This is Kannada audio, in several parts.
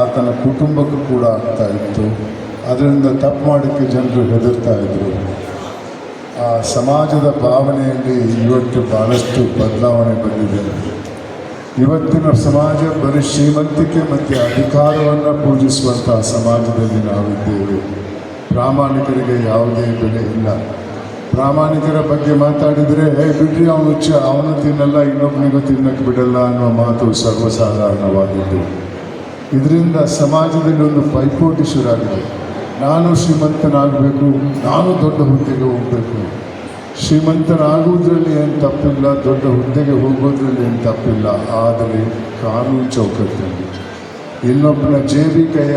ಆತನ ಕುಟುಂಬಕ್ಕೂ ಕೂಡ ಆಗ್ತಾ ಇತ್ತು. ಅದರಿಂದ ತಪ್ಪು ಮಾಡೋಕ್ಕೆ ಜನರು ಹೆದರ್ತಾ ಇದ್ರು. ಆ ಸಮಾಜದ ಭಾವನೆಯಲ್ಲಿ ಇವತ್ತು ಬಹಳಷ್ಟು ಬದಲಾವಣೆ ಬಂದಿದೆ. ಇವತ್ತಿನ ಸಮಾಜ ಬರೀ ಶ್ರೀಮಂತಿಕೆ ಮತ್ತು ಅಧಿಕಾರವನ್ನು ಪೂಜಿಸುವಂತಹ ಸಮಾಜದಲ್ಲಿ ನಾವಿದ್ದೇವೆ. ಪ್ರಾಮಾಣಿಕರಿಗೆ ಯಾವುದೇ ಬೆಲೆ ಇಲ್ಲ. ಪ್ರಾಮಾಣಿಕರ ಬಗ್ಗೆ ಮಾತಾಡಿದರೆ ಹೇ ಬಿಡ್ರಿ ಅವನು ಅವನು ತಿನ್ನಲ್ಲ ಇನ್ನೊಬ್ಬನಿಗೂ ತಿನ್ನಕ್ಕೆ ಬಿಡಲ್ಲ ಅನ್ನೋ ಮಾತು ಸರ್ವಸಾಧಾರಣವಾದದ್ದು ಇದರಿಂದ ಸಮಾಜದಲ್ಲಿ ಒಂದು ಪೈಪೋಟಿ ಶುರುವಾಗಿದೆ. ನಾನು ಶ್ರೀಮಂತನಾಗಬೇಕು, ನಾನು ದೊಡ್ಡ ಹುದ್ದೆಗೆ ಹೋಗಬೇಕು. ಶ್ರೀಮಂತನಾಗುವುದರಲ್ಲಿ ಏನು ತಪ್ಪಿಲ್ಲ, ದೊಡ್ಡ ಹುದ್ದೆಗೆ ಹೋಗೋದ್ರಲ್ಲಿ ಏನು ತಪ್ಪಿಲ್ಲ, ಆದರೆ ಕಾನೂನು ಚೌಕಟ್ಟಲ್ಲಿ. ಇನ್ನೊಬ್ಬನ ಜೇಬಿ ಕೈ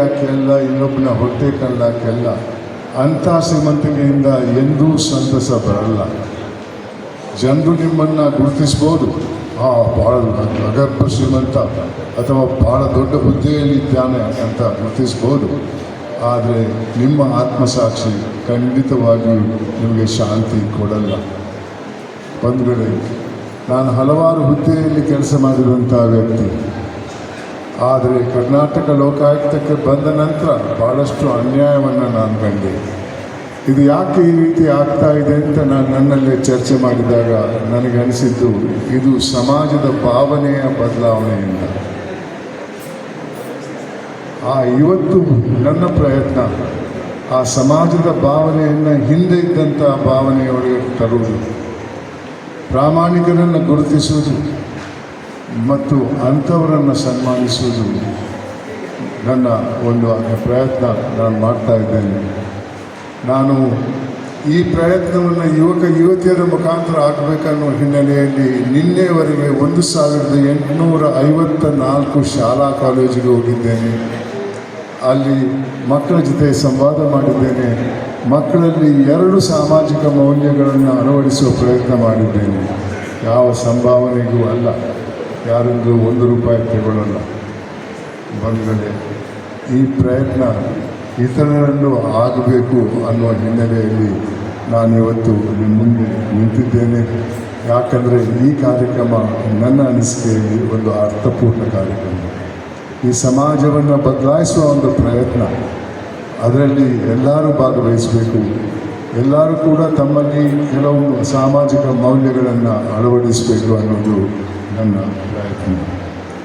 ಇನ್ನೊಬ್ಬನ ಹೊಟ್ಟೆ ಕಲ್ಲಾಕೆಲ್ಲ ಅಂಥ ಶ್ರೀಮಂತಿಕೆಯಿಂದ ಎಂದೂ ಸಂತಸ ಬರಲ್ಲ. ಜನರು ನಿಮ್ಮನ್ನು ಗುರುತಿಸ್ಬೋದು. ಆ ಭಾಳ ಅಗರ್ಭ ಶ್ರೀಮಂತ ಅಥವಾ ಭಾಳ ದೊಡ್ಡ ಹುದ್ದೆಯಲ್ಲಿ ಇದ್ದಾನೆ ಅಂತ ಗುರುತಿಸ್ಬೋದು ಆದರೆ ನಿಮ್ಮ ಆತ್ಮಸಾಕ್ಷಿ ಖಂಡಿತವಾಗಿಯೂ ನಿಮಗೆ ಶಾಂತಿ ಕೊಡಲ್ಲ. ಬಂಧುಗಳೇ, ನಾನು ಹಲವಾರು ಹುದ್ದೆಯಲ್ಲಿ ಕೆಲಸ ಮಾಡಿರುವಂಥ ವ್ಯಕ್ತಿ. ಆದರೆ ಕರ್ನಾಟಕ ಲೋಕಾಯುಕ್ತಕ್ಕೆ ಬಂದ ನಂತರ ಭಾಳಷ್ಟು ಅನ್ಯಾಯವನ್ನು ನಾನು ಕಂಡೆ. ಇದು ಯಾಕೆ ಈ ರೀತಿ ಆಗ್ತಾ ಇದೆ ಅಂತ ನಾನು ನನ್ನಲ್ಲೇ ಚರ್ಚೆ ಮಾಡಿದಾಗ ನನಗೆ ಅನಿಸಿದ್ದು, ಇದು ಸಮಾಜದ ಭಾವನೆಯ ಬದಲಾವಣೆಯಿಂದ. ಆ ಇವತ್ತು ನನ್ನ ಪ್ರಯತ್ನ, ಆ ಸಮಾಜದ ಭಾವನೆಯನ್ನು ಹಿಂದೆ ಇದ್ದಂಥ ಭಾವನೆಯೊಳಗೆ ತರುವುದು. ಪ್ರಾಮಾಣಿಕರನ್ನು ಗುರುತಿಸುವುದು ಮತ್ತು ಅಂಥವರನ್ನು ಸನ್ಮಾನಿಸುವುದು ನನ್ನ ಒಂದು ಪ್ರಯತ್ನ ನಾನು ಮಾಡ್ತಾ ಇದ್ದೇನೆ. ನಾನು ಈ ಪ್ರಯತ್ನವನ್ನು ಯುವಕ ಯುವತಿಯರ ಮುಖಾಂತರ ಆಗಬೇಕನ್ನೋ ಹಿನ್ನೆಲೆಯಲ್ಲಿ ನಿನ್ನೆವರೆಗೆ ಒಂದು ಸಾವಿರದ ಎಂಟುನೂರ ಐವತ್ತ ನಾಲ್ಕು ಶಾಲಾ ಕಾಲೇಜಿಗೆ ಹೋಗಿದ್ದೇನೆ. ಅಲ್ಲಿ ಮಕ್ಕಳ ಜೊತೆ ಸಂವಾದ ಮಾಡಿದ್ದೇನೆ. ಮಕ್ಕಳಲ್ಲಿ ಎರಡು ಸಾಮಾಜಿಕ ಮೌಲ್ಯಗಳನ್ನು ಅಳವಡಿಸುವ ಪ್ರಯತ್ನ ಮಾಡಿದ್ದೇನೆ. ಯಾವ ಸಂಭಾವನೆಗೂ ಅಲ್ಲ. ಯಾರಿಂದಲೂ ಒಂದು ರೂಪಾಯಿ ತಗೊಳ್ಳಲ್ಲ ಬಂದರೆ ಈ ಪ್ರಯತ್ನ ಇತರರಲ್ಲೂ ಆಗಬೇಕು ಅನ್ನುವ ಹಿನ್ನೆಲೆಯಲ್ಲಿ ನಾನು ಇವತ್ತು ನಿಮ್ಮ ಮುಂದೆ ನಿಂತಿದ್ದೇನೆ. ಯಾಕಂದರೆ ಈ ಕಾರ್ಯಕ್ರಮ ನನ್ನ ಅನಿಸಿಕೆಯಲ್ಲಿ ಒಂದು ಅರ್ಥಪೂರ್ಣ ಕಾರ್ಯಕ್ರಮ. ಈ ಸಮಾಜವನ್ನು ಬದಲಾಯಿಸುವ ಒಂದು ಪ್ರಯತ್ನ. ಅದರಲ್ಲಿ ಎಲ್ಲರೂ ಭಾಗವಹಿಸಬೇಕು. ಎಲ್ಲರೂ ಕೂಡ ತಮ್ಮಲ್ಲಿ ಕೆಲವು ಸಾಮಾಜಿಕ ಮೌಲ್ಯಗಳನ್ನು ಅಳವಡಿಸಬೇಕು ಅನ್ನೋದು ನನ್ನ ಪ್ರಯತ್ನ.